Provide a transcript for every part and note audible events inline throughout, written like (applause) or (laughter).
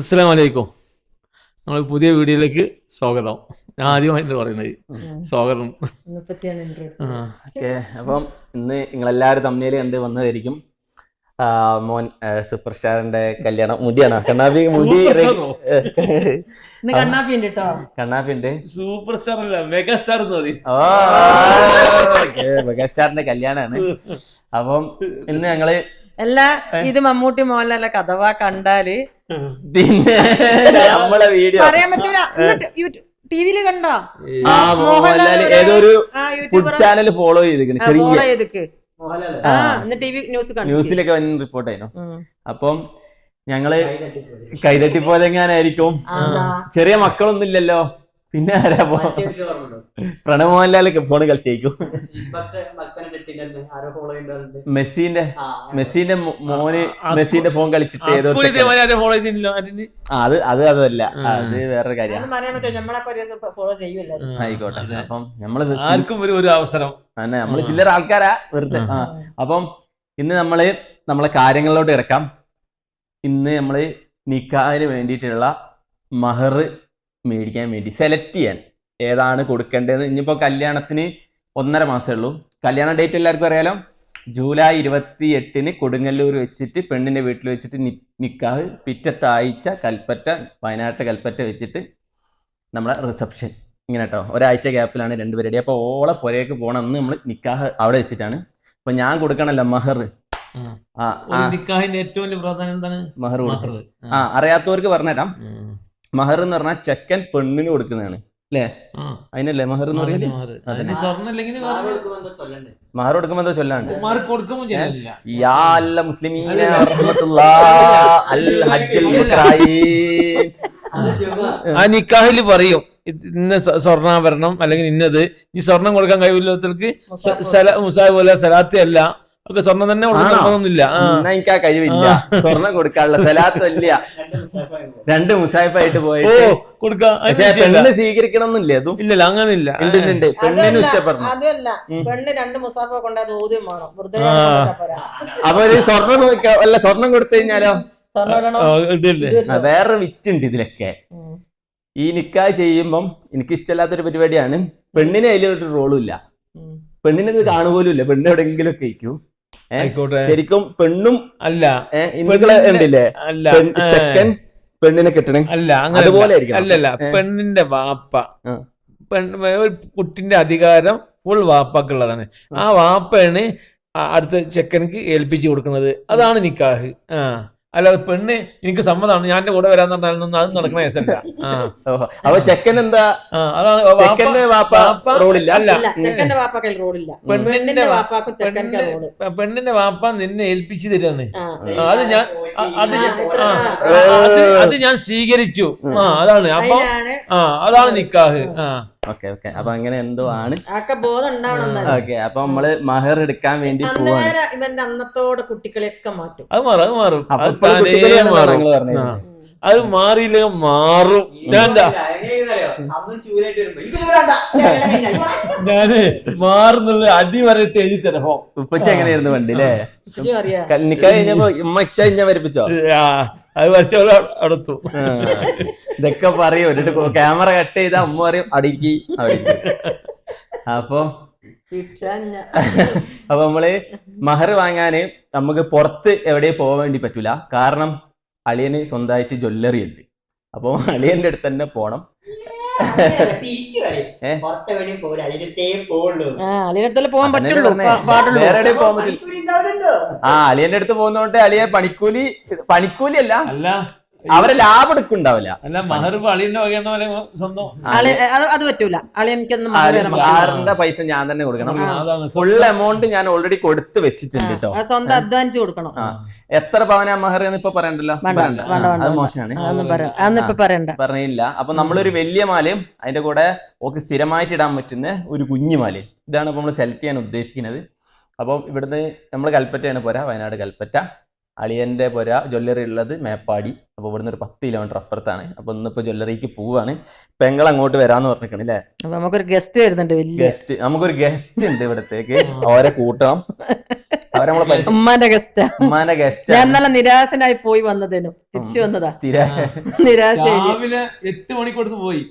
അസ്സലാം വലൈക്കും നമ്മൾ പുതിയ വീഡിയോയിലേക്ക് സ്വാഗതം. ഞാൻ ആദ്യമായിട്ട് പറയുന്നത്. സ്വാഗതം. ഓക്കെ അപ്പം ഇന്ന് നിങ്ങളെല്ലാവരും തമ്മിൽ കണ്ട് വന്നതായിരിക്കും. മോൻ സൂപ്പർ സ്റ്റാറിന്റെ കല്യാണം. മുടിയാണ്? കണ്ണാപ്പി മുടി കണ്ണാപ്പി ഉണ്ട് കണ്ണാപ്പി ഉണ്ട് സൂപ്പർ സ്റ്റാർ അല്ല മെഗാ സ്റ്റാർ എന്ന് പറയും. ഓ മെഗാസ്റ്റാറിന്റെ കല്യാണാണ്. അപ്പം ഇന്ന് ഞങ്ങൾ അല്ല ഇത് മമ്മൂട്ടി മോഹൻലാലെ കഥവാ കണ്ടാൽ. പിന്നെ നമ്മളെ വീഡിയോ പറയാൻ പറ്റൂല. ടിവിയിൽ കണ്ടോ? ആ മോഹൻലാൽ ഏതോ ഒരു ഫുഡ് ചാനൽ ഫോളോ ചെയ്തിരിക്കുന്നു ചെറിയ ഫോളോ ചെയ്തിക്ക്. ആ ഇന്ന് ന്യൂസ് കണ്ടു ന്യൂസിലൊക്കെ വൻ റിപ്പോർട്ട് ആയിരുന്നു. അപ്പം ഞങ്ങൾ കൈതട്ടി പോയതെങ്ങാനായിരിക്കും ആണ്ടാ. ചെറിയ മക്കളൊന്നും ഇല്ലല്ലോ. പിന്നെ ആരാ പോ പ്രണവ് മോഹൻലാലൊക്കെ ഫോണ് കളിച്ചേക്കും. മെസ്സിന്റെ മെസ്സിന്റെ മോന് മെസ്സിന്റെ ഫോൺ കളിച്ചിട്ട് ഏതോ അത് അത് അതല്ല. അത് വേറൊരു കാര്യമാണ് ആയിക്കോട്ടെ. അപ്പം നമ്മൾ ആർക്കും ഒരു ഒരു അവസരം. അന്നെ നമ്മൾ ചില്ലറ ആൾക്കാരാ വെറുതെ. ആ. അപ്പം ഇന്ന് നമ്മൾ നമ്മളെ കാര്യങ്ങളിലോട്ട് ഇറക്കാം ഇന്ന് നമ്മൾ നിക്കാഹിന് വേണ്ടിയിട്ടുള്ള മഹർ മേടിക്കാൻ വേണ്ടി സെലക്ട് ചെയ്യാൻ. ഏതാണ് കൊടുക്കേണ്ടതെന്ന് ഇനിയിപ്പോൾ കല്യാണത്തിന് ഒന്നര മാസമേ ഉള്ളൂ. കല്യാണ ഡേറ്റ് എല്ലാവർക്കും അറിയാലോ? ജൂലൈ ഇരുപത്തി എട്ടിന് കൊടുങ്ങല്ലൂർ വെച്ചിട്ട് പെണ്ണിന്റെ വീട്ടിൽ വെച്ചിട്ട് നി- നിക്കാഹ് പിറ്റത്തെ ആഴ്ച കൽപ്പറ്റ വയനാട്ടിലെ കൽപ്പറ്റ വെച്ചിട്ട് നമ്മളെ റിസപ്ഷൻ ഇങ്ങനെ കേട്ടോ ഒരാഴ്ച ഗ്യാപ്പിലാണ് രണ്ടുപേരുടെ. റെഡി അപ്പോൾ ഓളെ പുരയൊക്കെ പോകണം അന്ന് നമ്മൾ നിക്കാഹ് അവിടെ വെച്ചിട്ടാണ്. അപ്പോൾ ഞാൻ കൊടുക്കണല്ലോ മഹർ. ആ. നിക്കാഹിന്റെ ഏറ്റവും വലിയ പ്രാധാന്യം എന്താണ്? മഹർ ആ അറിയാത്തവർക്ക് പറഞ്ഞുതരാം. മഹർ എന്ന് പറഞ്ഞാൽ ചെക്കൻ പെണ്ണിന് കൊടുക്കുന്നതാണ്. അല്ലേ. അതിനല്ലേ മഹർ എന്ന് അതന്നെ. പറയുന്നത് മഹർ. കൊടുക്കുമ്പോ എന്താ ചൊല്ലാണ്ട്. ആ. നിക്കാഹിൽ പറയും. ഇന്ന സ്വ- സ്വർണാഭരണം അല്ലെങ്കിൽ ഇന്നത്. ഈ സ്വർണം കൊടുക്കാൻ കഴിവില്ലാത്തവർക്ക് സല- മുസാബ് സലാത്തി അല്ല. ഒക്കെ സ്വർണം തന്നെ? കൊടുക്കണമെന്നില്ല. എന്നാ എനിക്ക് ആ. കഴിവില്ല സ്വർണം കൊടുക്കാനുള്ള സലാത്തല്ല ഇല്ല രണ്ട് മുസായിപ്പായിട്ട് പോയി പോയിട്ട് കൊടുക്കാം. പെണ്ണ് സ്വീകരിക്കണമെന്നില്ലേ അതും? ഇല്ലല്ല അങ്ങനില്ല ഇല്ല ഉണ്ട്, പെണ്ണിനും ഇഷ്ടപ്പെടണം. അതല്ല. പെണ്ണ് രണ്ട് മുസാഫ വേണം. വെറുതെ അപ്പൊ ഒരു സ്വർണം അല്ല സ്വർണം കൊടുത്തു കഴിഞ്ഞാലോ? വേറെ വിറ്റുണ്ട് ഇതിലൊക്കെ. ഈ നിക്കാ ചെയ്യുമ്പം എനിക്ക് ഇഷ്ടമില്ലാത്തൊരു പരിപാടിയാണ് പെണ്ണിന് അതിലൊരു റോളും ഇല്ല. പെണ്ണിനെ പെണ്ണിന് ഇത് കാണുപോലും ഇല്ല. പെണ്ണ് എവിടെയെങ്കിലും ഒക്കെ ഇരിക്കും. ശരിക്കും പെണ്ണും അല്ല. ഏഹ് ഉണ്ടല്ലേ ചെക്കൻ പെണ്ണിനെ കിട്ടണേ. അല്ല അതുപോലെ. അല്ലല്ല പെണ്ണിന്റെ വാപ്പ. ഒരു കുട്ടിന്റെ അധികാരം ഫുൾ വാപ്പക്കുള്ളതാണ്. ആ വാപ്പയാണ് അടുത്ത ചെക്കനക്ക് ഏൽപ്പിച്ചു കൊടുക്കുന്നത്. അതാണ് നിക്കാഹ്. ആ. അല്ലാതെ പെണ്ണ് എനിക്ക് സമ്മതമാണ്. ഞാൻ കൂടെ വരാൻ പറഞ്ഞാലൊന്നും അത് നടക്കണ കേസല്ല. (laughs) ആ. അപ്പൊ ചെക്കൻ എന്താ? ചെക്കന്റെ വാപ്പ അല്ല. റോഡില്ല. പെണ്ണിന്റെ പെണ്ണിന്റെ വാപ്പ നിന്നെ ഏൽപ്പിച്ചു തരാണ്. അത് ഞാൻ അത് അത് ഞാൻ സ്വീകരിച്ചു. ആ അതാണ്. അപ്പൊ ആ അതാണ് നിക്കാഹ്. ആ. Okay okay. അപ്പൊ അങ്ങനെ എന്തോ ആണ്. ബോധം ഉണ്ടാവണം. ഓക്കെ അപ്പൊ നമ്മൾ മഹർ എടുക്കാൻ വേണ്ടി പോവാണ്. ഇവന്റെ അന്നത്തോടെ കുട്ടികളെയൊക്കെ മാറ്റും. അത് മാറും അത് മാറും. അപ്പൊ അത് കുട്ടികളെയാണെന്നാണ് മാറും. മാറിയില്ലെങ്കിൽ ഞാൻ ഞാൻ മാറുന്നുള്ള അടി വരട്ട് എഴുതി തരപ്പോ ഉപ്പച്ച എങ്ങനെയായിരുന്നു വണ്ടി അല്ലേ കഴിഞ്ഞപ്പോ ഉമ്മക്ഷ കഴിഞ്ഞാ വരപ്പിച്ചോ? അത് വരച്ച അടുത്തു. ഇതൊക്കെ പറയും. എന്നിട്ട് ക്യാമറ കട്ട് ചെയ്ത അമ്മ പറയും അടിക്ക് അടിക്ക്. അപ്പൊ. അപ്പൊ നമ്മൾ മഹർ വാങ്ങാന് നമുക്ക് പുറത്ത് എവിടെ പോകാൻ വേണ്ടി പറ്റൂല. കാരണം അളിയന് സ്വന്തമായിട്ട് ജ്വല്ലറി ഉണ്ട് അപ്പൊ അളിയന്റെ അടുത്ത് തന്നെ പോണം? ആ അടുത്ത് പോകുന്നോണ്ട് അളിയെ പണിക്കൂലി പണിക്കൂലി അല്ല. അവരെ ലാഭം എടുക്കുണ്ടാവില്ല അല്ല മഹർ അളിയന്റെ വകയെന്ന പോലെ സ്വന്തം അളി അത്. പറ്റൂല. ആറിന്റെ പൈസ ഞാൻ തന്നെ കൊടുക്കണം. ഫുൾ എമൗണ്ട് ഞാൻ ഓൾറെഡി കൊടുത്തു വെച്ചിട്ടുണ്ട് കേട്ടോ സ്വന്തം അഡ്വാൻസ് കൊടുക്കണം. എത്ര പവന മഹർ എന്ന് ഇപ്പൊ പറയണ്ടല്ലോ? അത് വേണ്ട. മോശമാണ്. അതൊന്നും പറയാം അതൊന്നും ഇപ്പൊ പറയണ്ട. പറഞ്ഞില്ല അപ്പൊ നമ്മളൊരു വലിയ മാലയും അതിന്റെ കൂടെ ഓക്ക് സ്ഥിരമായിട്ട് ഇടാൻ പറ്റുന്ന ഒരു കുഞ്ഞു മാലയും. ഇതാണ് ഇപ്പൊ നമ്മൾ സെലക്ട് ചെയ്യാൻ ഉദ്ദേശിക്കുന്നത്. അപ്പം ഇവിടുന്ന് നമ്മൾ കൽപ്പറ്റയാണ് പോരാ വയനാട് കൽപ്പറ്റ. അളിയന്റെ പുര ജ്വല്ലറി ഉള്ളത് മേപ്പാടി. അപ്പോൾ ഇവിടുന്ന് ഒരു പത്ത് കിലോമീറ്റർ അപ്പുറത്താണ്. അപ്പൊ ഇന്നിപ്പോ ജ്വല്ലറിക്ക് പോവാണ്. പെങ്ങൾ അങ്ങോട്ട് വരാന്ന് പറഞ്ഞിരിക്കണം അല്ലേ നമുക്കൊരു ഗസ്റ്റ് വരുന്നുണ്ട് വലിയ. ഗസ്റ്റ് നമുക്കൊരു ഗസ്റ്റ് ഉണ്ട് ഇവിടത്തേക്ക്. അവരെ കൂട്ടണം ഉമ്മാന്റെ ഗസ്റ്റാ ഉമ്മാന്റെ ഗസ്റ്റ് ഞാൻ നല്ല നിരാശനായി പോയി വന്നതേനു. തിരിച്ചു വന്നതാ. നിരാശയായി രാവിലെ എട്ട് മണിക്ക് കൊടുത്ത് പോയി.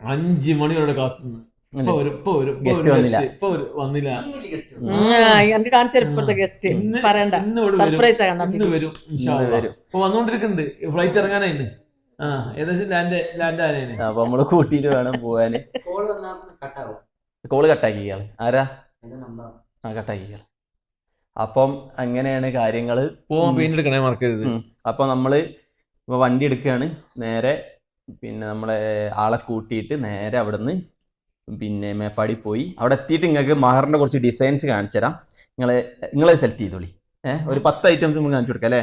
അഞ്ചു മണി വരെ കാത്തുനിന്ന്. വന്നില്ല. എനിക്ക് കാണിച്ചു ഇപ്പോഴത്തെ ഗസ്റ്റ് പറയണ്ട. സർപ്രൈസ് ഫ്ലൈറ്റ് ഇറങ്ങാനായിന് ആ ഏകദേശം ലാൻഡ് ലാൻഡ് ആനേന് അപ്പൊ നമ്മൾ കൂട്ടിട്ട് വേണം പോവാന്. കോൾ വന്നാൽ കട്ടാവും കോൾ കട്ടാക്കി ഇയാൾ. ആരാ? ആ കട്ടാക്കി ഇയാൾ. അപ്പം അങ്ങനെയാണ് കാര്യങ്ങൾ. പോവാൻ ഉം. പെയിന്റ് എടുക്കണേ മറക്കരുത്. അപ്പൊ നമ്മൾ വണ്ടി എടുക്കുകയാണ് നേരെ പിന്നെ നമ്മളെ ആളെ കൂട്ടിയിട്ട് നേരെ അവിടുന്ന് പിന്നെ മേപ്പാടി പോയി. അവിടെ എത്തിയിട്ട് നിങ്ങൾക്ക് മഹറിന്റെ കുറച്ച് ഡിസൈൻസ് കാണിച്ചു തരാം നിങ്ങളെ നിങ്ങളെ സെലക്ട് ചെയ്തോളി. ഏഹ് ഒരു പത്ത് ഐറ്റംസ് നമുക്ക് കാണിച്ചു കൊടുക്കാം അല്ലേ?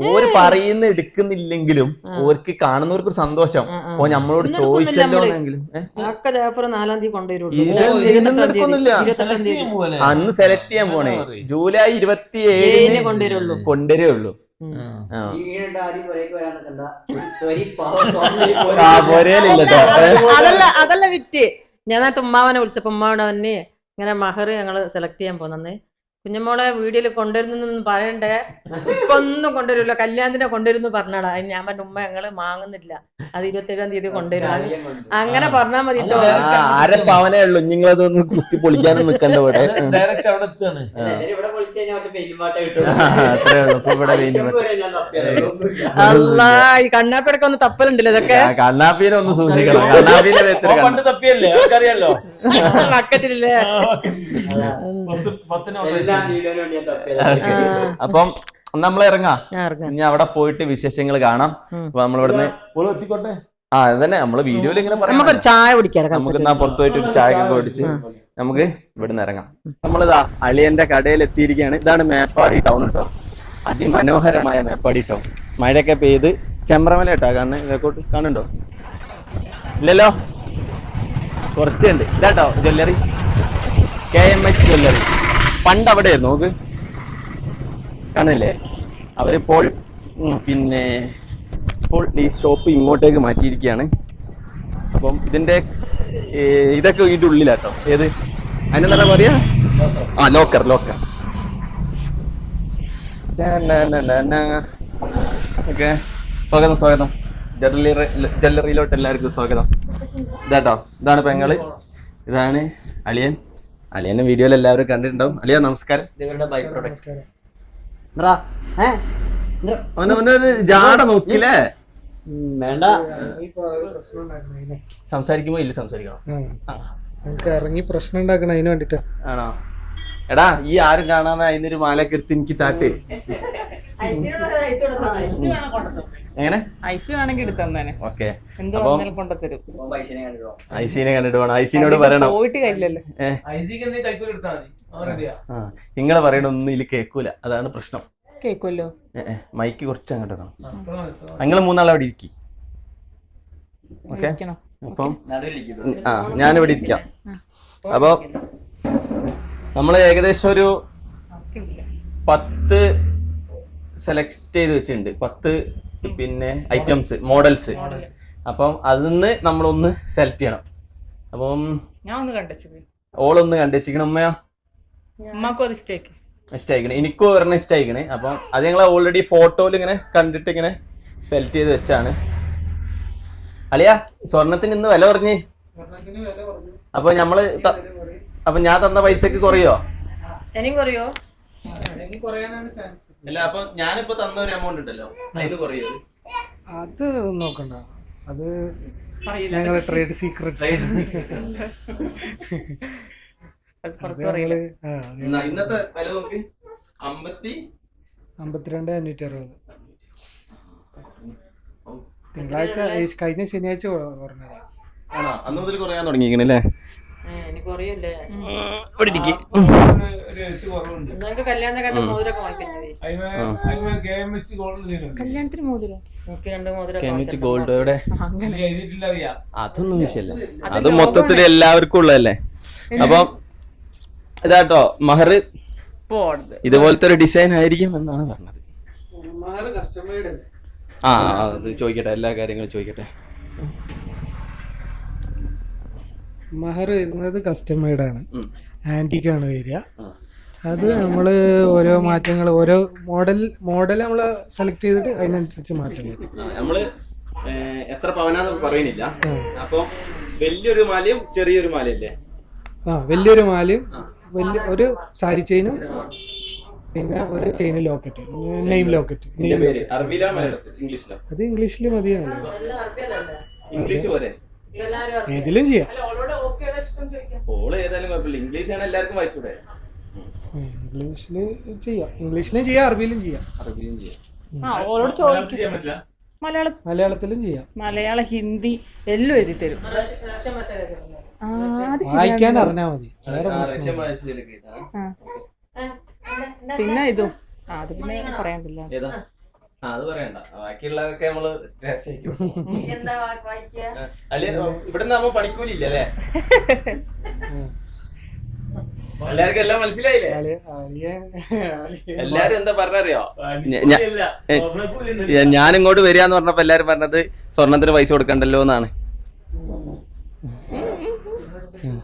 ഓര് പറയുന്ന എടുക്കുന്നില്ലെങ്കിലും. ഓർക്ക് കാണുന്നവർക്ക് ഒരു സന്തോഷം. ഓ നമ്മളോട് ചോദിച്ചല്ലോന്നെങ്കിലും? അന്ന് സെലക്ട് ചെയ്യാൻ പോണേ. ജൂലൈ ഇരുപത്തി ഏഴിന് കൊണ്ടുവരേ ഉള്ളൂ (laughs) അതല്ല, അതല്ല വിറ്റ്. ഞാൻ നേരത്തെ ഉമ്മാവനെ വിളിച്ചപ്പോ ഉമ്മാവനവന് വന്ന് ഇങ്ങനെ മഹർ ഞങ്ങൾ സെലക്ട് ചെയ്യാൻ പോന്നെ കുഞ്ഞമ്മോളെ വീഡിയോയിൽ കൊണ്ടുവരുന്നൊന്നും പറയണ്ടേ? ഇപ്പൊ ഒന്നും കൊണ്ടുവരില്ല. കല്യാണത്തിനെ കൊണ്ടുവരുന്നു പറഞ്ഞാടാ. അതിന് ഞാൻ പറഞ്ഞ ഉമ്മ ഞങ്ങൾ വാങ്ങുന്നില്ല. അത് ഇരുപത്തേഴാം തീയതി കൊണ്ടുവരും അങ്ങനെ പറഞ്ഞാ മതി ആരെ അര ഉള്ളൂ. നിങ്ങളതൊന്ന് കുത്തി പൊളിക്കാനും നിക്കണ്ട ഇവിടെ. ഡയറക്റ്റ് അവിടെ എത്താണ്. അല്ലാ ഈ കണ്ണാപ്പിടക്ക ഒന്ന് തപ്പലുണ്ടല്ലോ ഇതൊക്കെ? കണ്ണാപ്പീനെ ഒന്ന് സൂചിക്കണം കണ്ണാപ്പീനെ പണ്ട് തപ്പിയല്ലേ? അവർക്കറിയാലോ? ബക്കറ്റില്ലേ അതാ. അപ്പം നമ്മൾ ഇറങ്ങാം. ഇനി അവിടെ പോയിട്ട് വിശേഷങ്ങൾ കാണാം. അപ്പൊ നമ്മളിവിടുന്ന് ഓൾ എത്തിക്കോട്ടെ ആ അതന്നെ നമ്മൾ വീഡിയോയിൽ ഇങ്ങനെ പറയാം. ചായ കുടിക്കാം നമുക്ക് എന്നാ പുറത്തു പോയിട്ട് ഒരു ചായ ഒക്കെ കുടിച്ച്. നമുക്ക് ഇവിടുന്ന് ഇറങ്ങാം. നമ്മളിതാ അളിയന്റെ കടയിൽ എത്തിയിരിക്കുകയാണ് ഇതാണ് മേപ്പാടി ടൗൺ കേട്ടോ. അതിമനോഹരമായ മേപ്പാടി ടൗൺ. മഴയൊക്കെ പെയ്ത് ചെമ്പ്രമല കേട്ടോ കാണുന്നത് ഇതേക്കോട്ട് കാണുന്നുണ്ടോ? ഇല്ലല്ലോ. കുറച്ചുണ്ട്. ഇതാട്ടോ jewellery. K M H jewellery. പണ്ട് അവിടെയായിരുന്നു നോക്ക്. കാണില്ലേ അവരിപ്പോൾ പിന്നെ ഇപ്പോൾ ഈ ഷോപ്പ് ഇങ്ങോട്ടേക്ക് മാറ്റിയിരിക്കുകയാണ്. അപ്പം ഇതിന്റെ ഇതൊക്കെ ഇതിന്റെ ഉള്ളിലാട്ടോ. ഏത്? അതിനെന്താ പറയാ? ആ ലോക്കർ ലോക്കർ. ഓക്കെ. സ്വാഗതം സ്വാഗതം. ജ്വല്ലറി ജ്വല്ലറിയിലോട്ട് എല്ലാവർക്കും സ്വാഗതം. ഇതാട്ടോ. ഇതാണ് പെങ്ങൾ. ഇതാണ് അളിയൻ. അളിയന്റെ വീഡിയോയിൽ എല്ലാവരും കണ്ടിട്ടുണ്ടാവും. അലിയ നമസ്കാരം. നിങ്ങളുടെ ബൈ പ്രൊഡക്റ്റ് ജാട നോക്കില്ലേ? വേണ്ട. സംസാരിക്കുമ്പോ ഇല്ല സംസാരിക്കണം. നമുക്ക് ഇറങ്ങി പ്രശ്നം ഉണ്ടാക്കണം അതിന് വേണ്ടിട്ട്. ആണോ? എടാ ഈ ആരും കാണാതെ അതിനൊരു മാലയൊക്കെ എടുത്ത് എനിക്ക് താട്ട്. എങ്ങനെ? ഐസ് വേണമെങ്കിൽ എടുത്തന്നെ ഓക്കെ. ഐസിനെ കണ്ടിട്ട് വേണം ഐസിനോട് പറയണം. നിങ്ങളെ പറയണൊന്നും ഇതിൽ കേൾക്കൂല അതാണ് പ്രശ്നം. കേക്കുമല്ലോ മൈക്ക് കുറച്ച് അങ്ങോട്ട് നിങ്ങൾ മൂന്നാളെ അവിടെ ഇരിക്കി. ഓക്കെ? അപ്പം ആ ഞാനിവിടെ ഇരിക്കാം. അപ്പൊ നമ്മൾ ഏകദേശം ഒരു പത്ത് സെലക്ട് ചെയ്ത് വെച്ചിട്ടുണ്ട്. പത്ത് പിന്നെ ഐറ്റംസ് മോഡൽസ് അപ്പം അതിന്ന് നമ്മളൊന്ന് സെലക്ട് ചെയ്യണം. അപ്പം ഞാൻ ഒന്ന് കണ്ടു ഓളൊന്ന് കണ്ടുവച്ചിരിക്കണം ഉമ്മയോ? ഇഷ്ടായിക്കണേ. ഇഷ്ടമായിക്കണേ എനിക്കും ഒരെണ്ണം ഇഷ്ടമായിക്കണേ അപ്പം അത് ഞങ്ങൾ ഓൾറെഡി ഫോട്ടോയിൽ ഇങ്ങനെ കണ്ടിട്ട് ഇങ്ങനെ സെലക്ട് ചെയ്ത് വെച്ചാണ്. അളിയ സ്വർണത്തിന് ഇന്ന് വില കുറഞ്ഞേ. അപ്പൊ നമ്മൾ അപ്പൊ ഞാൻ തന്ന പൈസക്ക് കുറയോ? കുറയാനാണ് ചാൻസ് അല്ല അപ്പൊ ഞാനിപ്പോ തന്ന ഒരു എമൗണ്ട് ഉണ്ടല്ലോ. അതിന് കുറയോ? അത് നോക്കണ്ട. അത് ഞങ്ങൾ ട്രേഡ് സീക്രട്ട് ഇന്നത്തെ വില നോക്ക്. അമ്പത്തി അമ്പത്തിരണ്ട് അഞ്ഞൂറ്റി അറുപത്. തിങ്കളാഴ്ച കഴിഞ്ഞ ശനിയാഴ്ച ആണോ? അന്ന് മുതൽ കുറയാൻ തുടങ്ങിയിരിക്കണല്ലേ? നിങ്ങൾക്ക് കല്യാണത്തെ കണ്ട മോതിരൊക്കെ വാങ്ങിക്കുന്നത് കല്യാണത്തിന് മോതിരം. രണ്ട് മോതിരം ഗോൾഡ് എവിടെ? അതൊന്നും വിഷയല്ല അത് മൊത്തത്തിൽ എല്ലാവർക്കും ഉള്ളതല്ലേ? അപ്പം ഇതാട്ടോ മഹർ. ഇതുപോലത്തെ ഒരു ഡിസൈൻ ആയിരിക്കും എന്നാണ് പറഞ്ഞത്. ആ, അത് ചോദിക്കട്ടെ എല്ലാ കാര്യങ്ങളും ചോദിക്കട്ടെ. മഹർ വരുന്നത് കസ്റ്റമേഡ് ആണ്. ആന്റിക്കാണ് വരിക. അത് നമ്മൾ ഓരോ മാറ്റങ്ങൾ ഓരോ മോഡൽ മോഡൽ നമ്മൾ സെലക്ട് ചെയ്തിട്ട് അതിനനുസരിച്ച് മാറ്റം വരും. ആ, നമ്മൾ എത്ര പവനാന്ന് പറയുന്നില്ല. അപ്പൊ വലിയൊരു മാലയും ചെറിയൊരു മാലയല്ലേ? ആ വലിയൊരു മാലയും വലിയ ഒരു സാരി ചെയിനും പിന്നെ ഒരു ചെയിൻ ലോക്കറ്റ് നെയിം ലോക്കറ്റ് അത് ഇംഗ്ലീഷിൽ മതിയാണല്ലോ ഇംഗ്ലീഷ് പോരെ? ഏതിലും ചെയ്യാം. ഓൾ ഏതായാലും കുഴപ്പമില്ല. ഇംഗ്ലീഷാണ് എല്ലാവർക്കും വായിച്ചൂടെ? ഇംഗ്ലീഷിൽ ചെയ്യാം. ഇംഗ്ലീഷിലും ചെയ്യാം അറബിയിലും ചെയ്യാം. അറബിയിലും ചെയ്യാം. മലയാള മലയാളത്തിലും ചെയ്യാം. മലയാള ഹിന്ദി എല്ലാം എഴുതി തരും. വായിക്കാൻ അറിഞ്ഞാ മതി. പിന്നെ ഇതും. ആ, അത് പിന്നെ പറയാൻ ഏതാ? ആ. അത് പറയണ്ട. ബാക്കിയുള്ളതൊക്കെ നമ്മൾ രഹസ്യമായിരിക്കും അല്ലെ ഇവിടുന്ന് നമ്മ പണിക്കൂലില്ല അല്ലേ? എല്ലാവർക്കും എല്ലാം മനസ്സിലായില്ലേ? എല്ലാരും എന്താ പറഞ്ഞറിയോ? ഞാൻ ഇങ്ങോട്ട് വരികയെന്ന് പറഞ്ഞപ്പോ എല്ലാരും പറഞ്ഞത് സ്വർണത്തിന് പൈസ കൊടുക്കണ്ടല്ലോ എന്നാണ്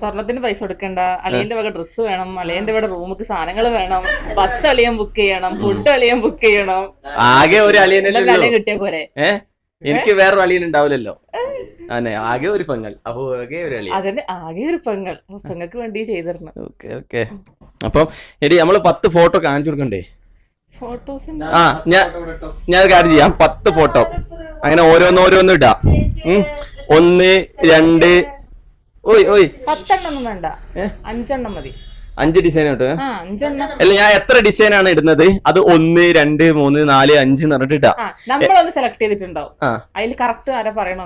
സ്വർണത്തിന് പൈസ കൊടുക്കണ്ട. അളിയന്റെ വക ഡ്രസ്സ് വേണം. അളിയന്റെ വക റൂമിക്ക് സാധനങ്ങൾ വേണം. ബസ് അളിയൻ ബുക്ക് ചെയ്യണം. ഫുഡ് അളിയൻ ബുക്ക് ചെയ്യണം. ആകെ ഒരു അളിയൻ കിട്ടിയ പോരെ. എനിക്ക് വേറൊരു അളിയൻ ഉണ്ടാവില്ലല്ലോ. അതെ ആകെ ഒരു പെങ്ങൾ. അപ്പൊ ആകെ ഒരു അളിയൻ. അതിന് ആകെ ഒരു പെങ്ങൾ. പെങ്ങൾക്ക് വേണ്ടി ചെയ്തിരണം ഓക്കെ ഓക്കെ. അപ്പം എടി നമ്മൾ പത്ത് ഫോട്ടോ കാണിച്ചു കൊടുക്കണ്ടേ? ആ ഞാൻ ഞാൻ ഒരു കാര്യം ചെയ്യാം. പത്ത് ഫോട്ടോ അങ്ങനെ ഓരോന്നോരോന്നും ഇടാം. ഉം. ഒന്ന് രണ്ട് ഓയ് ഓയ്. പത്തെണ്ണം വേണ്ട? അഞ്ചെണ്ണം മതി. അഞ്ച് ഡിസൈൻ അഞ്ചെണ്ണം. അല്ല ഞാൻ എത്ര ഡിസൈൻ ആണ് ഇടുന്നത്? അത് ഒന്ന് രണ്ട് മൂന്ന് നാല് അഞ്ച് പറഞ്ഞിട്ട് നമ്മളൊന്ന് സെലക്ട് ചെയ്തിട്ടുണ്ടാവും. അതിൽ കറക്റ്റ് ആരാ പറയണ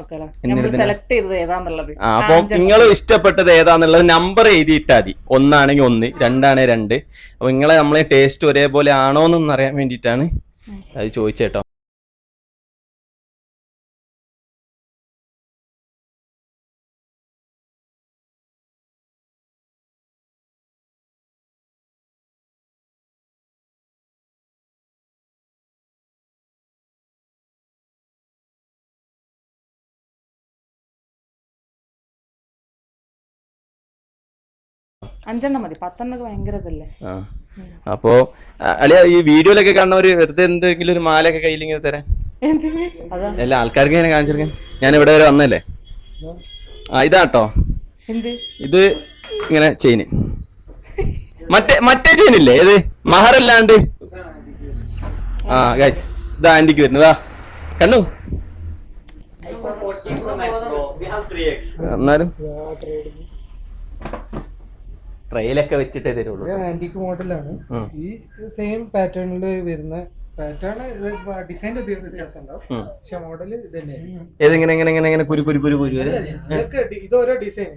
നമ്മൾ സെലക്ട് ചെയ്തത് ഏതാന്നുള്ളത്. അപ്പൊ നിങ്ങൾ ഇഷ്ടപ്പെട്ടത് ഏതാന്നുള്ളത് നമ്പർ എഴുതിയിട്ടാ മതി. ഒന്നാണെങ്കിൽ ഒന്ന് രണ്ടാണെങ്കിൽ രണ്ട്. അപ്പൊ നിങ്ങളെ നമ്മളെ ടേസ്റ്റ് ഒരേപോലെ ആണോ എന്നൊന്ന് അറിയാൻ വേണ്ടിയിട്ടാണ് അത് ചോദിച്ചേട്ടോ അഞ്ചെണ്ണം മതി. പത്തെണ്ണൊക്കെ ഭയങ്കര ഇതല്ലേ? ആ. അപ്പോ അല്ല ഈ വീഡിയോയിലൊക്കെ കാണുന്നവര് വെറുതെ എന്തെങ്കിലും ഒരു മാലയൊക്കെ കയ്യിൽ ഇങ്ങനെ തരാൻ? എല്ലാ ആൾക്കാർക്ക് ഇങ്ങനെ കാണിച്ചിരിക്കാൻ. ഞാൻ ഇവിടെ വരെ വന്നല്ലേ ആ ഇതാട്ടോ. എന്ത്? ഇത് ഇങ്ങനെ ചെയിന്. മറ്റേ മറ്റേ ചെയിനില്ലേ? ഏത്? മഹറല്ലാണ്ട്. ആ ഗൈസ് ഇത് ആന്റിക്ക് വരുന്നതാ. കണ്ടു? കണ്ണു iPhone 14 Pro Max Pro. 3x. എന്നാലും. ട്രെയിലൊക്കെ വെച്ചിട്ടേ തരുള്ളൂ. ആന്റിക് മോഡലാണ് ഈ സെയിം പാറ്റേണിൽ വരുന്ന പാറ്റേൺ ഡിസൈൻ വ്യത്യാസം ഉണ്ടാവും ഉം. പക്ഷെ മോഡൽ ഇത് തന്നെയാണ് ഏതിങ്ങനെ ഇങ്ങനെ ഇങ്ങനെ ഇങ്ങനെ കുരു കുരു കുരു കുരു വരെ? ഇതൊക്കെ ഇത് ഓരോ ഡിസൈൻ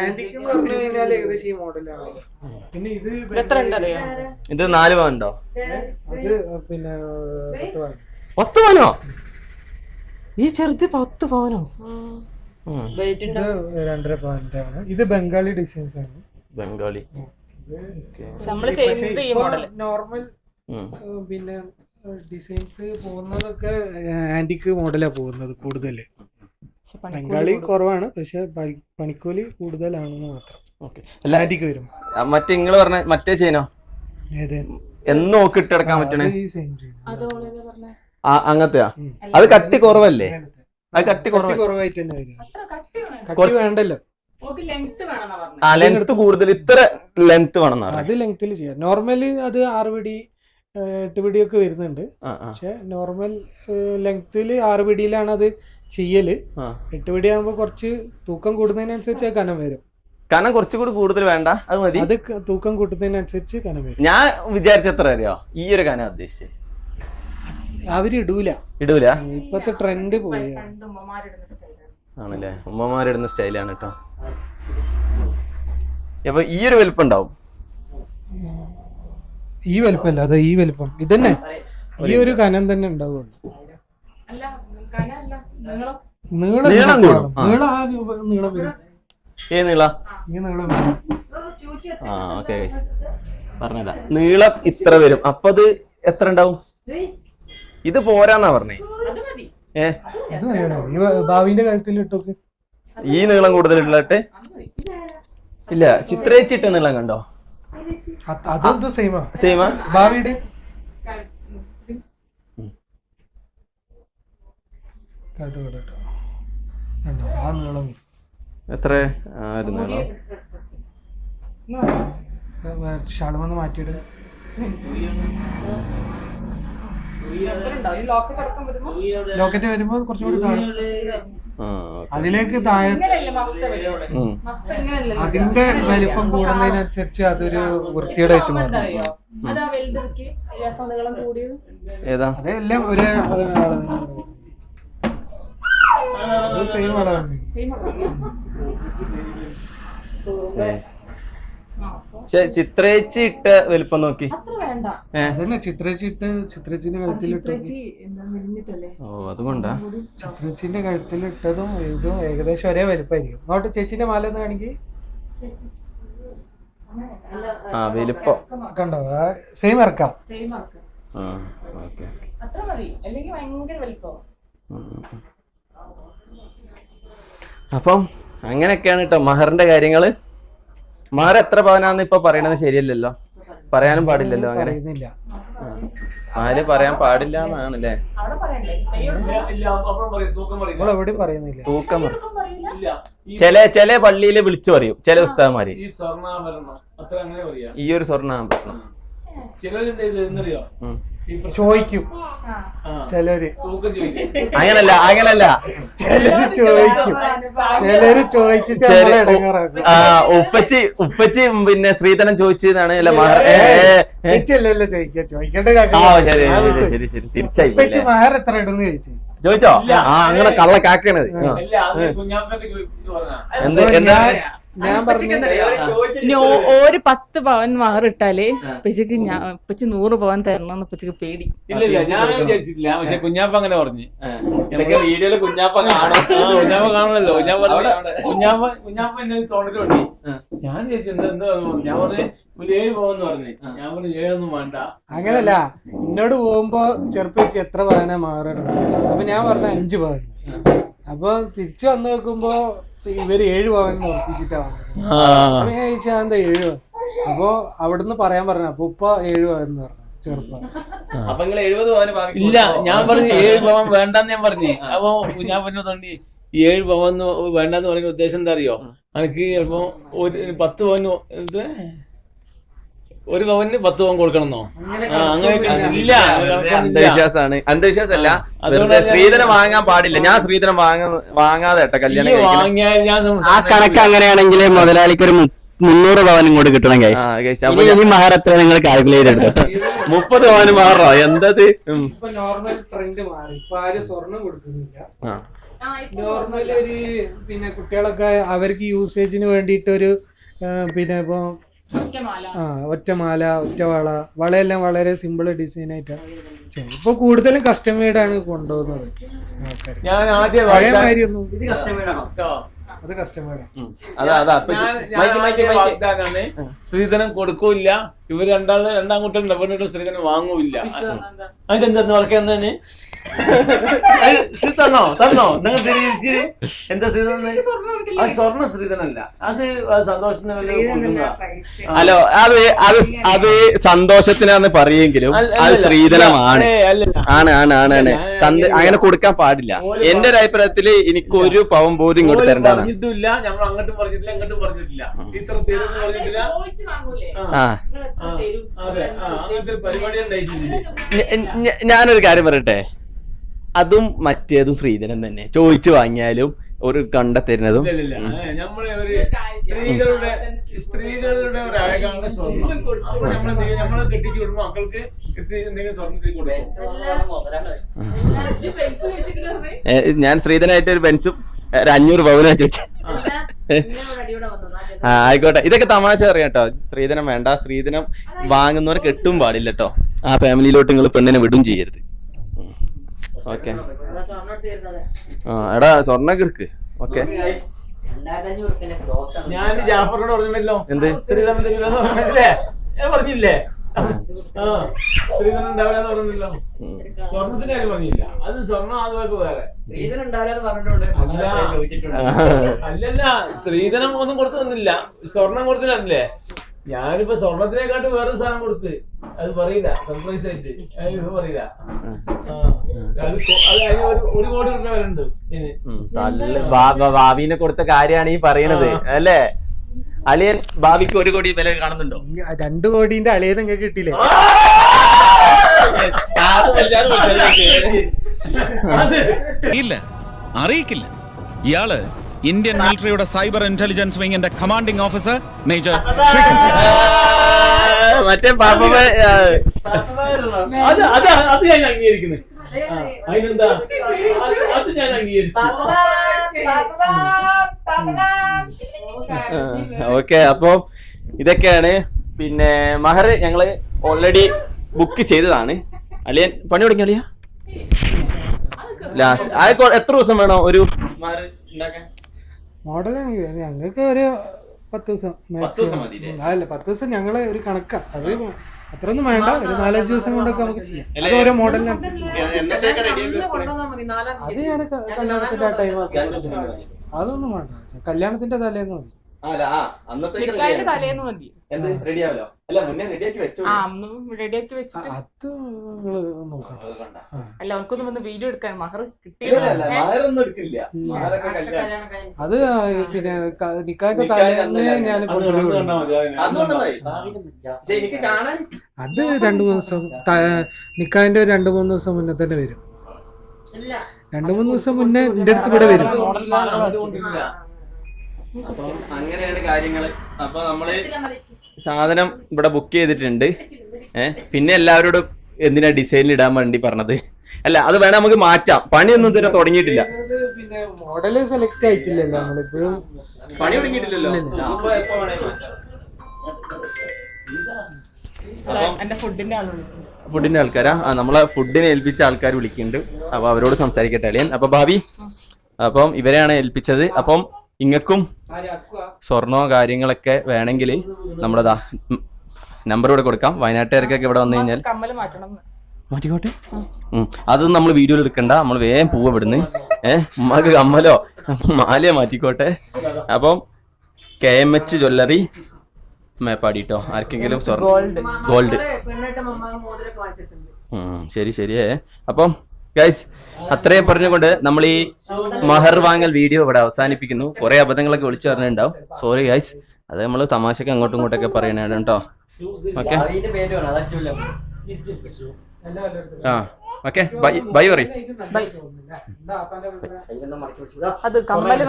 ആന്റിക് എന്ന് പറഞ്ഞു കഴിഞ്ഞാൽ ഏകദേശം ഈ മോഡലാണ് പിന്നെ ഇത് ഇത് എത്ര ഉണ്ടറിയോ ഇത് നാല് അത് പിന്നെ പത്ത് വേണം പത്ത് പവനോ? ഈ ചെറുത് പത്ത് പവനോ? രണ്ടര ആണ്. ഇത് ബംഗാളി ഡിസൈൻസ് ആണ്. ബംഗാളി. നമ്മൾ ചെയ്യുന്നത് ഈ മോഡൽ നോർമൽ പിന്നെ ഡിസൈൻസ് പോകുന്നതൊക്കെ ആന്റിക് മോഡലാണ് പോകുന്നത് കൂടുതൽ ബംഗാളി കുറവാണ് പക്ഷെ പണിക്കൂലി കൂടുതലാണെന്ന് മാത്രം. ഓക്കെ. അല്ല ആന്റിക് വരും. മറ്റേ നിങ്ങൾ പറഞ്ഞ മറ്റേ ചെയിനോ എന്ന് നോക്കി ഇട്ടെടുക്കാൻ പറ്റണേ? അങ്ങനത്തെയാ? അത് കട്ടി കുറവല്ലേ? അത് കട്ടി കുറവ് കുറവായിട്ട് തന്നെ വരും. കട്ടി വേണ്ടല്ലോ. ആ ലെങ്ത് കൂടുതൽ ഇത്ര ലെങ്ത് വേണം അത് ലെങ്ത്തിൽ ചെയ്യാം. നോർമലി അത് ആറ് പിടി എട്ട് പിടിയൊക്കെ വരുന്നുണ്ട് പക്ഷെ നോർമൽ ലെങ്ത്തിൽ ആറ് പിടിയിലാണ് അത് ചെയ്യൽ. എട്ട് പിടി ആകുമ്പോൾ കുറച്ച് തൂക്കം കൂടുന്നതിനനുസരിച്ച് കനം വരും. കനം കുറച്ചുകൂടി കൂടുതൽ വേണ്ട അത് മതി. അത് തൂക്കം കൂട്ടുന്നതിനനുസരിച്ച് കനം വരും. ഞാൻ വിചാരിച്ച എത്ര അറിയോ? ഈ ഒരു കനം ഉദ്ദേശിച്ചത് അവർ ഇടൂല. ഇടൂല? ഇപ്പത്തെ ട്രെൻഡ് പോയി ആണല്ലേ? ഉമ്മമാരിടുന്ന സ്റ്റൈലാണ് കേട്ടോ അപ്പൊ ഈ ഒരു വലിപ്പം ഉണ്ടാവും ഈ വലിപ്പല്ല അത് ഈ വലിപ്പം. ഇതന്നെ. ഈ ഒരു കനം തന്നെ ഉണ്ടാവുള്ളൂ. അല്ല കനല്ല. നീളം. നീളം കൂടും. നീളം ആ നീളം വരും. ഏ നീള? ഈ നീളം വരും. ആ ഓക്കെ പറഞ്ഞതാ. നീളം ഇത്ര വരും. അപ്പൊ അത് എത്ര ഉണ്ടാവും? ഇത് പോരാന്നാ പറഞ്ഞേ. ഭാവിന്റെ കഴുത്തിൽ ഇട്ടോക്ക്. ഈ നീളം കൂടുതൽ അത് ഇല്ല ഇല്ല നീളം കണ്ടോ? അത് അതെന്തോ സെയിമാ സെയിമാ ഭാവിയുടെ? കഴുത്ത് കൂടെ കേട്ടോ കണ്ടോ. ആ നീളം. വരും. എത്ര ലോക്കറ്റ് വരുമ്പോ കുറച്ചും കൂടി കാണും. ആ അതിലേക്ക് താഴെ. അതിന്റെ വലിപ്പം കൂടുന്നതിനനുസരിച്ച് അതൊരു വൃത്തിയുടെ ആയിട്ട് മാറും ഏതാ? അതെല്ലാം ഒരു സെയിം അളവാണ് പക്ഷെ ചിത്രയിച്ച് ഇട്ട വലിപ്പം നോക്കി. ചിത്രച്ചിട്ട് ചിത്രച്ചിന്റെ കഴുത്തിലിട്ട് എന്താ മിടിഞ്ഞിട്ടല്ലേ ഓ അതുകൊണ്ടാ. ചിത്രേച്ചിന്റെ കഴുത്തിലിട്ടതും ഇതും ഏകദേശം ഒരേ വലിപ്പായിരിക്കും നോട്ട് ചേച്ചിന്റെ മാല എന്ന് കാണിക്ക്. ആ വലിപ്പം. കണ്ടോ? സെയിം ഇറക്കാം സെയിം ആക്കാം ആ ഓക്കെ അത്ര മതി. അല്ലെങ്കിൽ ഭയങ്കര വലിപ്പം അപ്പം അങ്ങനെയൊക്കെയാണ് കേട്ടോ മഹറിന്റെ കാര്യങ്ങൾ. മഹർ എത്ര പവനാന്ന് ഇപ്പൊ പറയണത് ശരിയല്ലല്ലോ? പറയാനും പാടില്ലല്ലോ അങ്ങനെ? ആര് പറയാൻ പാടില്ല എന്നാണ് അല്ലേ അവിടെ പറയണ്ടേ? കൈ ഇല്ല, ഇല്ല, അപ്പുറം പറയും, തൂക്കം ചില ചില പള്ളിയിൽ വിളിച്ചു പറയും ചില ഉസ്താദ്മാര് ഈ ഒരു സ്വർണാഭരണം. ചിലരെന്ത് ചെയ്ത് എന്നറിയോ ഉം. ചോദിക്കും. ആ, ചിലര്. അങ്ങനല്ല അങ്ങനല്ല. ചിലര് ചോദിക്കും. ചിലര് ചോദിച്ചിട്ട്. ആ ഉപ്പച്ചി ഉപ്പച്ചി പിന്നെ സ്ത്രീധനം ചോദിച്ചതാണ് അല്ല മഹർ ചോദിക്കുക. എത്ര ഇടുന്നു ചോദിച്ചു. ചോദിച്ചോ? ആ അങ്ങനെ കള്ള കാക്കണത് എന്താ ഞാൻ പറഞ്ഞു ഒരു പത്ത് പവൻ മാറിട്ടാലേ ഉപ്പച്ചക്ക് ഞാൻ ഇപ്പച്ചി നൂറ് പവൻ തരണം ഉപ്പച്ചക്ക് പേടി. ഇല്ല ഇല്ല ഞാൻ വിചാരിച്ചിട്ടില്ല. പക്ഷെ കുഞ്ഞാപ്പ അങ്ങനെ പറഞ്ഞു. എനിക്ക് വീഡിയോയിൽ കുഞ്ഞാപ്പ കാണാം. ആ കുഞ്ഞാപ്പ കാണണല്ലോ ഞാൻ പറഞ്ഞു കുഞ്ഞാപ്പ കുഞ്ഞാപ്പ എന്നെ തോന്നിട്ടുണ്ട് ഞാൻ ചോദിച്ചു എന്താ എന്താ ഞാൻ പറഞ്ഞു അങ്ങനല്ല. എന്നോട് പോകുമ്പോ ചെറുപ്പിച്ച് എത്ര പവനാ മാറണം അപ്പൊ ഞാൻ പറഞ്ഞ അഞ്ചു പവൻ. അപ്പൊ തിരിച്ചു വന്നു നോക്കുമ്പോ ഇവർ ഏഴ് പവൻ ഉറപ്പിച്ചിട്ടാ വന്നത്. അപ്പൊ ഞാൻ ചോദിച്ചാ എന്താ ഏഴ് പവൻ അപ്പൊ അവിടുന്ന് പറയാൻ പറഞ്ഞു അപ്പൊ ഉപ്പ ഏഴ് പവൻ എന്ന് പറഞ്ഞു ചെറുപ്പം. അപ്പൊ നിങ്ങൾ എഴുപത് പവന് ഭാവിക്ക് ഇല്ല? ഞാൻ പറഞ്ഞു ഏഴ് പവൻ വേണ്ടെന്ന് ഞാൻ പറഞ്ഞു. അപ്പൊ ഞാൻ പറഞ്ഞോണ്ടി ഏഴ് പവൻ വേണ്ടെന്ന് പറയുന്ന ഉദ്ദേശം എന്താ അറിയോ? എനിക്ക് ചിലപ്പോ ഒരു പത്ത് പവന് ഇത് ഒരു പവന് പത്ത് പവൻ കൊടുക്കണമെന്നോ? അങ്ങനെ ഇല്ല. അന്ധവിശ്വാസമല്ല. സ്ത്രീധനം വാങ്ങാൻ പാടില്ല. ഞാൻ സ്ത്രീധനം വാങ്ങ വാങ്ങാതെ കല്യാണം. വാങ്ങിയാൽ ഞാൻ ആ കണക്ക് അങ്ങനെയാണെങ്കിൽ മുതലാളിക്ക് ഒരു മുന്നൂറ് പവനും ഇങ്ങോട്ട് കിട്ടണം guys. മഹാരത്ര നിങ്ങൾ കാൽക്കുലേറ്റ് എടുത്തു? (laughs) മുപ്പത് പവന് മാറോ എന്തത്? നോർമൽ ട്രെൻഡ് മാറി. ഇപ്പൊ ആരും സ്വർണം കൊടുക്കുന്നില്ല. നോർമൽ ഒരു പിന്നെ കുട്ടികളൊക്കെ അവർക്ക് യൂസേജിന് വേണ്ടിയിട്ട് ഒരു പിന്നെ ഇപ്പൊ ആ ഒറ്റമാല ഒറ്റവള വളയെല്ലാം വളരെ സിമ്പിൾ ഡിസൈൻ ആയിട്ടാണ് ഇപ്പൊ കൂടുതലും കസ്റ്റമേഡ് ആണ് കൊണ്ടുപോകുന്നത്. ഞാൻ ആദ്യം പഴയ. അത് കസ്റ്റം മെയ്ഡാണ് അതാ അതാ ഞാൻ ഞാൻ മൈക്ക് മൈക്ക് ആദ്യം മൈക്ക്. കൊടുക്കൂല ഇവർ രണ്ടാൾ രണ്ടാം കുട്ടികൾ ഇവരുടെ സ്ത്രീധനം വാങ്ങൂല്ല അതിന്റെ എന്താ വർക്ക് എന്താണ് തന്നോ? തന്നോ? നിങ്ങൾ തിരിച്ചിരി എന്താ സ്ത്രീധനം ആ സ്വർണ സ്ത്രീധനല്ല. അത് സന്തോഷത്തിന്. ഹലോ അത് അത് അത് സന്തോഷത്തിനാന്ന് പറയെങ്കിലും അത് സ്ത്രീധനമാണ്. അല്ലല്ല. ആണ് ആണ് ആണ് ആണ്. അങ്ങനെ കൊടുക്കാൻ പാടില്ല. എന്റെ ഒരു അഭിപ്രായത്തിൽ എനിക്ക് ഒരു പവൻ പോലും ഇങ്ങോട്ട് തരണ്ടാണ് പറഞ്ഞിട്ടില്ല ഞങ്ങൾ അങ്ങോട്ടും പറഞ്ഞിട്ടില്ല ഇങ്ങോട്ടും പറഞ്ഞിട്ടില്ല. ഇത്ര തരുമെന്ന് പറഞ്ഞിട്ടില്ല. ആ. ഞാനൊരു കാര്യം പറയട്ടെ? അതും മറ്റേതും ശ്രീധരൻ തന്നെ. ചോദിച്ചു വാങ്ങിയാലും ഒരു കണ്ടെത്തരുന്നതും നമ്മളെ ഒരു സ്ത്രീകളുടെ സ്ത്രീകളുടെ ഒരു അഴകാണ് സ്വർണം അപ്പൊ നമ്മൾ നമ്മളെ കെട്ടിച്ചു വിടുമ്പോ മക്കൾക്ക് കെട്ടി എന്തെങ്കിലും സ്വർണത്തിൽ കൊടുക്കും. ഞാൻ ശ്രീധനായിട്ട് ഒരു പെൻസും ഒരു അഞ്ഞൂറ് പവനാ ചോദിച്ചത് വന്നു ആ ആയിക്കോട്ടെ. ഇതൊക്കെ തമാശ അറിയാം കേട്ടോ സ്ത്രീധനം വേണ്ട. സ്ത്രീധനം വാങ്ങുന്നവർ കെട്ടും പാടില്ല കേട്ടോ ആ ഫാമിലിയിലോട്ട് നിങ്ങൾ പെണ്ണിനെ വിടും ചെയ്യരുത്. ഓക്കെ. ആ എടാ സ്വർണ കിടക്ക് ഓക്കെ. ഞാൻ ജാഫറിനോട് പറഞ്ഞിട്ടുണ്ടല്ലോ എന്ത്? സ്ത്രീധനം പറഞ്ഞില്ലേ? ശ്രീധരൻ ഉണ്ടാവില്ല എന്ന് പറഞ്ഞല്ലോ സ്വർണത്തിന്റെ കാര്യം പറഞ്ഞില്ല അത് സ്വർണം അതുപോലെ വേറെ ശ്രീധരൻ ഉണ്ടാവില്ല പറഞ്ഞിട്ടുണ്ട് അല്ലല്ല സ്ത്രീധനം ഒന്നും കൊടുത്തു തന്നില്ല സ്വർണം കൊടുത്തില്ലേ ഞാനിപ്പോ സ്വർണത്തിനെക്കാട്ട് വേറെ സാധനം കൊടുത്ത് അത് പറയില്ല സർപ്രൈസ് ആയിട്ട് അത് പറയില്ല ആ. അത് കൊ- ഒരു- ഒരു കോടി രൂപ വരുന്നുണ്ട് ഭാവിനെ കൊടുത്ത കാര്യമാണ് ഈ പറയണത് അല്ലേ അളിയൻ ഭാവിക്ക് ഒരു കോടി വില കാണുന്നുണ്ടോ? രണ്ടു കോടിന്റെ അളിയത് നിങ്ങൾക്ക് കിട്ടിയില്ലേ? ഇല്ല അറിയിക്കില്ല. ഇയാൾ ഇന്ത്യൻ മിലിറ്ററിയുടെ സൈബർ ഇന്റലിജൻസ് വിങ്ങിന്റെ കമാൻഡിംഗ് ഓഫീസർ മേജർ മറ്റേ അത് അത് അത് ഞാൻ അംഗീകരിക്കുന്നു. ആ, അതിനെന്താ? അത് ഞാൻ അംഗീകരിച്ചു. ഓക്കെ അപ്പൊ ഇതൊക്കെയാണ്. പിന്നെ മഹർ ഞങ്ങൾ ഓൾറെഡി ബുക്ക് ചെയ്തതാണ്. അളിയൻ പണി തുടങ്ങി അളിയ? ലാസ്റ്റ് അത് എത്ര ദിവസം വേണം ഒരു മോഡൽ ഞങ്ങൾക്ക് ഒരു പത്ത് ദിവസം പത്ത് ദിവസം ഞങ്ങൾ ഒരു കണക്കാ. അത് അത്രയൊന്നും വേണ്ട ഒരു നാലഞ്ച് ദിവസം കൊണ്ടൊക്കെ നമുക്ക് ചെയ്യാം? അത് ഓരോ മോഡലിനനുസരിച്ച് അത് ഞാനൊക്കെ ഞാൻ കല്യാണത്തിന്റെ ആ ടൈം അതൊന്നും വേണ്ട. കല്യാണത്തിന്റെ തലേന്ന് മതി. അല്ല ആ അന്നത്തെ തലേന്ന് മതി. എന്ത്? റെഡി ആവല്ലോ അല്ല മുന്നേ റെഡിയാക്കി വെച്ചോ? ആ അന്ന് റെഡിയാക്കി വെച്ചിട്ട്. അത് നിങ്ങൾ നോക്കണം അല്ല വന്ന് വീഡിയോ എടുക്കാൻ മഹർ കിട്ടിയില്ല. മഹറൊന്നും എടുക്കില്ല. മഹറൊക്കെ കല്യാണം. അത് പിന്നെ ക- നിക്കാന്റെ തലേന്ന് ഞാൻ എനിക്ക് കാണാൻ അത് രണ്ടു മൂന്ന് ദിവസം നിക്കാന്റെ രണ്ടു മൂന്ന് ദിവസം മുന്നേ തന്നെ വരും. രണ്ടു മൂന്ന് ദിവസം മുന്നേ എന്റെ അടുത്ത് ഇവിടെ വരും. അപ്പം അങ്ങനെയാണ് കാര്യങ്ങൾ അപ്പൊ നമ്മൾ സാധനം ഇവിടെ ബുക്ക് ചെയ്തിട്ടുണ്ട്. ഏഹ് പിന്നെ എല്ലാവരോടും എന്തിനാ ഡിസൈനിൽ ഇടാൻ വേണ്ടി പറഞ്ഞത്? അല്ല അത് വേണം നമുക്ക് മാറ്റാം. പണിയൊന്നും ഇതുവരെ തുടങ്ങിയിട്ടില്ല. പിന്നെ മോഡൽ സെലക്ട് ആയിട്ടില്ലല്ലോ നമ്മളിപ്പോഴും. പണി തുടങ്ങിയിട്ടില്ലല്ലോ. അപ്പൊ എപ്പോ വേണേലും മാറ്റാം. ഫുഡിന്റെ ആൾക്കാരാ? ആ നമ്മളെ ഫുഡിനെ ഏൽപ്പിച്ച ആൾക്കാർ വിളിക്കുന്നുണ്ട്. അപ്പൊ അവരോട് സംസാരിക്കട്ടെ അളിയൻ. അപ്പൊ ഭാവി അപ്പം ഇവരെയാണ് ഏൽപ്പിച്ചത്. അപ്പം ഇങ്ങക്കും സ്വർണോ കാര്യങ്ങളൊക്കെ വേണമെങ്കിൽ നമ്മളതാ നമ്പർ ഇവിടെ കൊടുക്കാം. വയനാട്ടുകാർക്കൊക്കെ ഇവിടെ വന്നു കഴിഞ്ഞാൽ മാറ്റിക്കോട്ടെ? അത് അതൊന്നും നമ്മൾ വീഡിയോയിൽ എടുക്കണ്ട. നമ്മൾ വേഗം പൂവ് ഇവിടുന്ന്. ഏഹ് ഉമ്മക്ക് കമ്മലോ? മാലയോ മാറ്റിക്കോട്ടെ. അപ്പം K M H jewellery Meppadi കേട്ടോ ആർക്കെങ്കിലും സ്വർണം ഗോൾഡ് ശരി ശരിയേ. അപ്പം ഗൈസ് അത്രയും പറഞ്ഞുകൊണ്ട് നമ്മൾ ഈ മഹർ വാങ്ങൽ വീഡിയോ ഇവിടെ അവസാനിപ്പിക്കുന്നു. കുറെ അബദ്ധങ്ങളൊക്കെ വിളിച്ചു പറഞ്ഞിട്ടുണ്ടാവും. സോറി ഗൈസ് അത് നമ്മൾ തമാശക്ക് അങ്ങോട്ടും ഇങ്ങോട്ടൊക്കെ പറയണതാണ് കേട്ടോ. ഓക്കെ ആ ഓക്കെ ബൈ ബൈ പറയും. അത് കമ്മൽ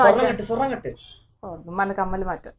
കമ്മൽ മാറ്റാൻ.